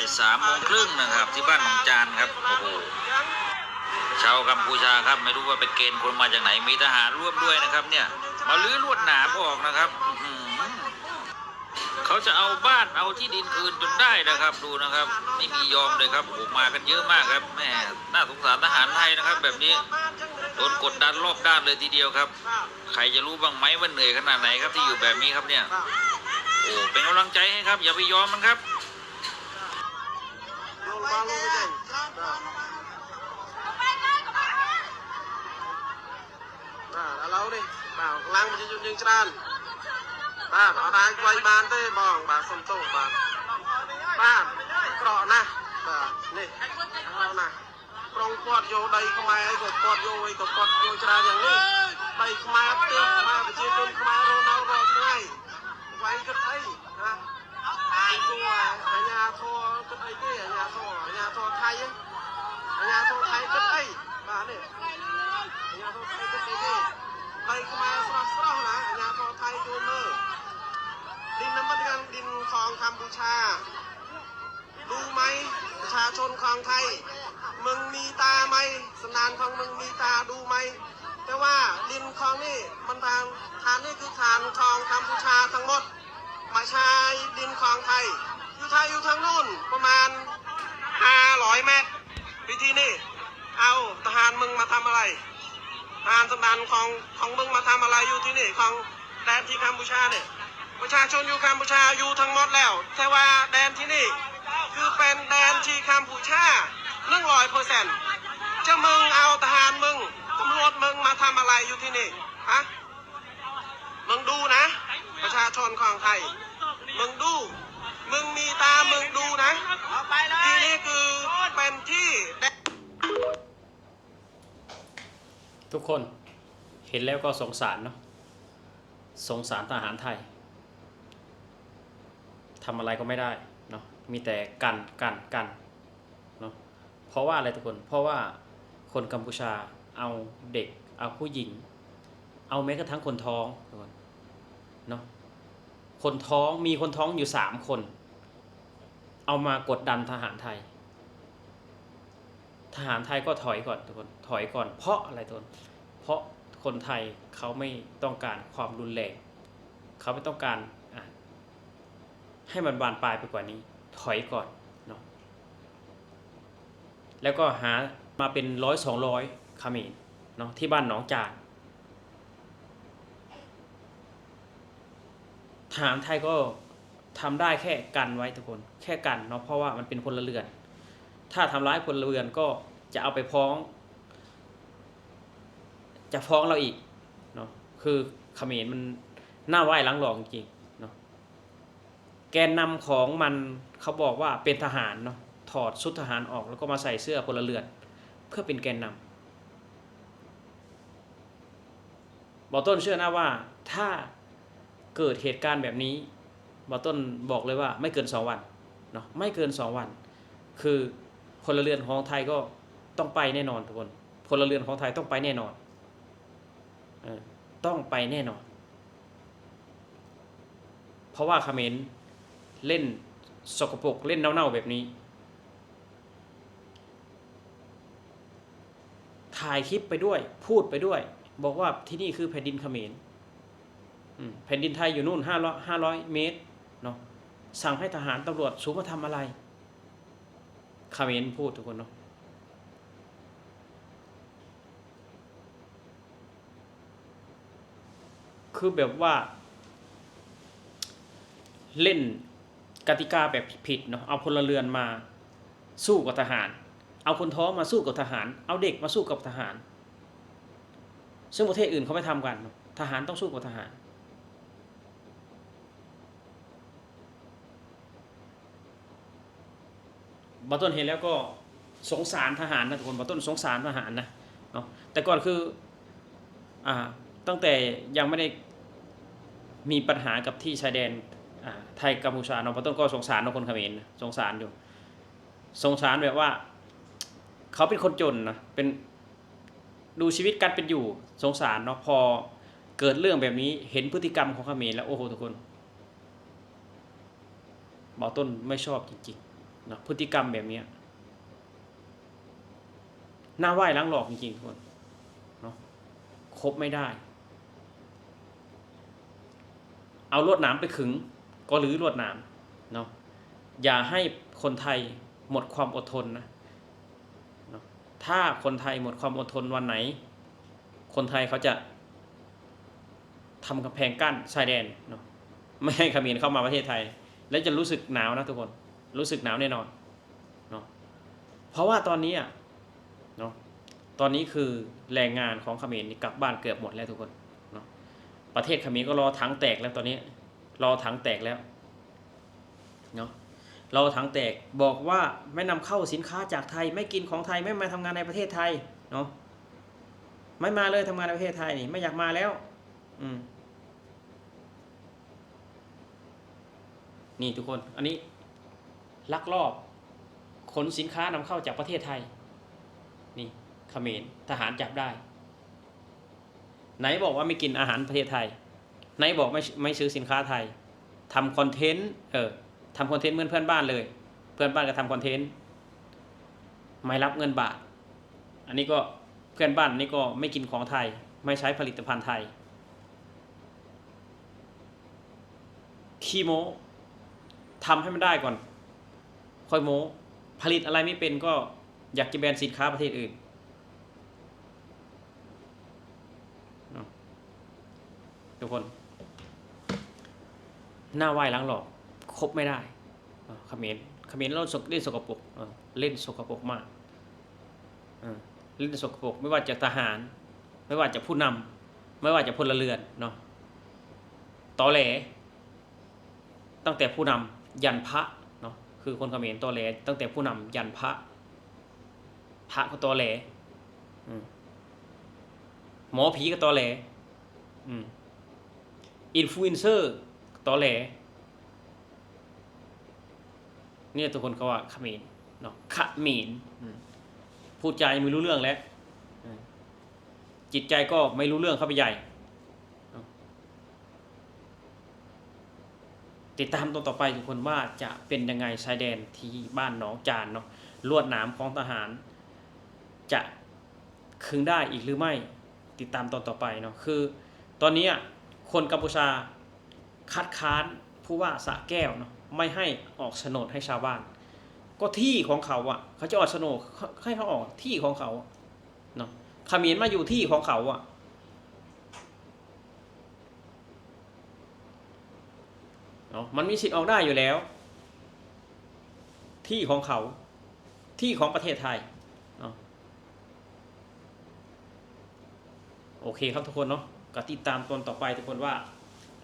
ายสามโมงครึ่งนะครับ ที่บ้านหนองจานครับโอ้โหชาวกัมพูชาครับไม่รู้ว่าเป็นเกณฑ์คนมาจากไหนมีทหารร่วมด้วยนะครับ เนี่ย มาลื้อลวดหนามออกนะครับเขาจะเอาบ้านเอาที่ดินคืนจนได้นะครับ ดูนะครับ ไม่มียอมเลยครับโอ้มากันเยอะมากครับแม่น่าสงสารทหารไทยนะครับ แบบนี้โดนกดดันรอบด้านเลยทีเดียวครับ ใครจะรู้บ้างไหมว่าเหนื่อยขนาดไหนครับที่อยู่แบบนี้ครับเนี่ยโอ้เป็นกำลังใจให้ครับ อย่าไปยอมมันครับ បាទឥឡូវនេះបាទខ្លាំងប្រជាជនយើងច្រើនបាទអត់អាចវាយបានទេបងបាទសុំទោសបាទបាទក្រក់ណាស់បាទនេះក្រក់ណាស់ក្រុងគាត់យកដីខ្មែរអីក៏គាត់យកអីក៏គាត់យកច្រើនយ៉ាងនេះដីខ្មែរផ្ទះខ្មែរប្រជាជនខ្មែររស់នៅរាល់ថ្ងៃវាយគិតអីណា กินตัวอัญญาทก็ไอ้เก้อัญญาทออัญาทอไทยอัญญาทอไทยก็ไอ้มาเนี่ยอัญาทอไทยก็ไอ้เก้ไทยก็มาสลับสลับนะอัญาทอไทยดูมือดินน้ำมันกันดินคลองกัมพูชารู้ไหมประชาชนคลองไทย มึงมีตาไหมสนานของมึงมีตาดูไหมแต่ว่าดินคลองนี่มันทางทานนี่คือทานคลองกัมพูชาทั้งหมด มาใช้ดินของไทย อยู่ไทยอยู่ทางนู่นประมาณ500เมตรวิธีนี่เอาทหารมึงมาทำอะไรทหารสนานของของมึงมาทำอะไรอยู่ที่นี่ของแดนที่กัมพูชาเนี่ยประชาชนอยู่กัมพูชาอยู่ทั้งหมดแล้ว แต่ว่าแดนที่นี่คือเป็นแดนที่กัมพูชาหนึ่องร้อยเปอร์เซ็นต์จะมึงเอาทหารมึงตำรวจมึงมาทำอะไรอยู่ที่นี่ฮะมึงดูนะ ประชาชนของไทย มึงดู มึงมีตา มึงดูนะ ที่นี่คือเป็นที่ ทุกคนเห็นแล้วก็สงสารเนาะ สงสารทหารไทย ทำอะไรก็ไม่ได้เนาะ มีแต่กันกันกันเนาะ เพราะว่าอะไรทุกคน เพราะว่าคนกัมพูชาเอาเด็ก เอาผู้หญิง เอาแม้กระทั่งคนท้องทุกคนเนาะ คนท้องมีคนท้องอยู่สามคน เอามากดดันทหารไทย ทหารไทยก็ถอยก่อนทุกคนถอยก่อน เพราะอะไรทุกคนเพราะคนไทยเขาไม่ต้องการความรุนแรงเขาไม่ต้องการให้มันบานปลายไปกว่านี้ ถอยก่อนเนาะแล้วก็หามาเป็นร้อยสองร้อยคาเขมรเนาะที่บ้านหนองจาน หารไทยก็ทำได้แค่กันไว้ทุกคน แค่กันเนาะเพราะว่ามันเป็นพลเรือน ถ้าทำร้ายพลเรือนก็จะเอาไปฟ้อง จะฟ้องเราอีกเนาะคือเขมรมันหน้าไหว้หลังหลอกจริงเนาะแกนนำของมันเขาบอกว่าเป็นทหารเนาะถอดชุดทหารออกแล้วก็มาใส่เสื้อพลเรือน เพื่อเป็นแกนนำบอกต้นเชื่อนะว่าถ้า เกิดเหตุการณ์แบบนี้บอต้นบอกเลยว่าไม่เกินสองวันเนาะไม่เกินสองวัน คือพลเรือนของไทยก็ต้องไปแน่นอนทุกคนพลเรือนของไทยต้องไปแน่นอนอต้องไปแน่นอน เพราะว่าเขมรเล่นสกปรกเล่นเน่าๆแบบนี้ ถ่ายคลิปไปด้วย พูดไปด้วย บอกว่าที่นี่คือแผ่นดินเขมร แผ่นดินไทยอยู่นู่นห้าร้อยห้าร้อยเมตรเนาะสั่งให้ทหารตำรวจสูงมาทำอะไรคาเมนพูดทุกคนเนาะคือแบบว่า เล่นกติกาแบบผิดๆเนาะเอาพลเรือนมาสู้กับทหาร เอาคนท้องมาสู้กับทหาร เอาเด็กมาสู้กับทหาร ซึ่งประเทศอื่นเขาไม่ทำกัน ทหารต้องสู้กับทหาร บาต้นเห็นแล้วก็สงสารทหารนะทุกคนบาต้นสงสารทหารนะเนาะแต่ก่อนคืออ่าตั้งแต่ยังไม่ได้มีปัญหากับที่ชายแดนอ่าไทยกัมพูชาเนาะบาต้นก็สงสารนะคนเขมรสงสารอยู่สงสารแบบว่า เขาเป็นคนจนนะเป็นดูชีวิตการเป็นอยู่สงสารเนาะพอเกิดเรื่องแบบนี้เห็นพฤติกรรมของเขมรแล้วโอ้โหทุกคนบอต้นไม่ชอบจริงๆ นะพฤติกรรมแบบนี้หน้าไหว้ล้างหลอกจริงๆทุกคนเนาะคบไม่ได้ เอาลวดหนามไปขึง ก็รื้อลวดหนามเนาะอย่าให้คนไทยหมดความอดทนนะเนาะถ้าคนไทยหมดความอดทนวันไหน คนไทยเขาจะทำกำแพงกั้นชายแดนเนาะไม่ให้ขมรเข้ามาประเทศไทย และจะรู้สึกหนาวนะทุกคน รู้สึกหนาวแน่นอนเนาะเพราะว่าตอนนี้อะเนาะตอนนี้คือแรงงานของเขมรนี่กลับบ้านเกือบหมดแล้วทุกคนเนาะประเทศเขมรก็รอถังแตกแล้วตอนนี้ รอถังแตกแล้วเนาะรอถังแตกบอกว่าไม่นำเข้าสินค้าจากไทย ไม่กินของไทยไม่มาทำงานในประเทศไทยเนาะไม่มาเลยทำงานในประเทศไทยนี่ไม่อยากมาแล้ว อืมนี่ทุกคน อันนี้ ลักลอบขนสินค้านำเข้าจากประเทศไทย นี่เขมรทหารจับได้ ไหนบอกว่าไม่กินอาหารประเทศไทย ไหนบอกไม่ไม่ซื้อสินค้าไทยทำคอนเทนต์เออทำคอนเทนต์เหมือนเพื่อนบ้านเลย เพื่อนบ้านก็ทำคอนเทนต์ไม่รับเงินบาท อันนี้ก็เพื่อนบ้านนี่ก็ไม่กินของไทย ไม่ใช้ผลิตภัณฑ์ไทยขี้โมทำให้มันได้ก่อน ค่อยโมผลิตอะไรไม่เป็นก็อยากจะแบนสินค้าประเทศอื่น ทุกคน หน้าไหว้ล้างหลอกคบไม่ได้เขมรเขมรเล่นสกเล่นสกปรกเล่นสกปรกมากเล่นสกปรกไม่ว่าจะทหาร ไม่ว่าจะผู้นำไม่ว่าจะพลเรือนเนาะตอแหล ตั้งแต่ผู้นำยันพระ คือคนเขมรตอแหลตั้งแต่ผู้นำยันพระ พระก็ตอแหลหมอผีก็ตอแหละอินฟลูเอนเซอร์ตอแหลนี่ทุกคนเขาว่าเขมรเนาะขมรอืมพูดใจไม่รู้เรื่องแล้วจิตใจก็ไม่รู้เรื่องเข้าไปใหญ่เนาะ ติดตามตอนต่อไปทุกคนว่าจะเป็นยังไงชายแดนที่บ้านหนองจานเนาะลวดหนามของทหาร จะคืนได้อีกหรือไม่ติดตามตอนต่อไปเนาะคือ ตอนนี้คนกัมพูชาคัดค้านผู้ว่าสะแก้วเนาะไม่ให้ออกโฉนดให้ชาวบ้าน ก็ที่ของเขาอะ เขาจะออกโฉนดให้เขาออกที่ของเขาเนาะขมรมาอยู่ที่ของเขาอะ เนาะมันมีสิทธิ์ออกได้อยู่แล้ว ที่ของเขาที่ของประเทศไทยเนาะโอเคครับทุกคนเนาะก็ติดตามตอนต่อไปทุกคนว่า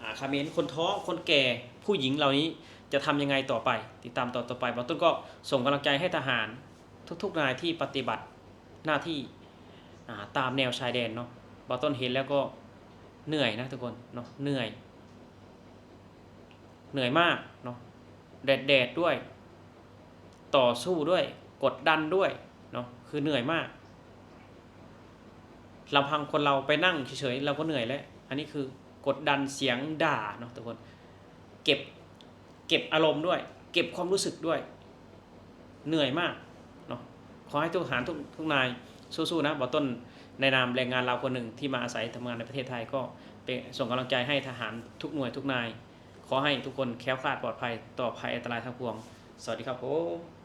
อาคาเมนคนท้องคนแก่ผู้หญิงเหล่านี้จะทำยังไงต่อไป ติดตามตอนต่อไปบางต้นก็ส่งกำลังใจให้ทหารทุกๆนายที่ปฏิบัติหน้าที่อ่าตามแนวชายแดนเนาะบางต้นเห็นแล้วก็เหนื่อยนะทุกคนเนาะเหนื่อย เหนื่อยมากเนาะแดดแดดด้วย ต่อสู้ด้วย กดดันด้วยเนาะคือเหนื่อยมากลำพังคนเราไปนั่งเฉยๆเราก็เหนื่อยแล้ว อันนี้คือกดดันเสียงด่าเนาะทุกคนเก็บเก็บอารมณ์ด้วย เก็บความรู้สึกด้วย เหนื่อยมากเนาะขอให้ทุกทหารทุกทุกนายสู้ๆนะบอกต้นในนามแรงงานเราคนหนึ่งที่มาอาศัยทำงานในประเทศไทยก็เป็นส่งกำลังใจให้ทหารทุกหน่วยทุกนาย ขอให้ทุกคนแคล้วคลาดปลอดภัยต่อภัยอันตรายทั้งปวง สวัสดีครับผม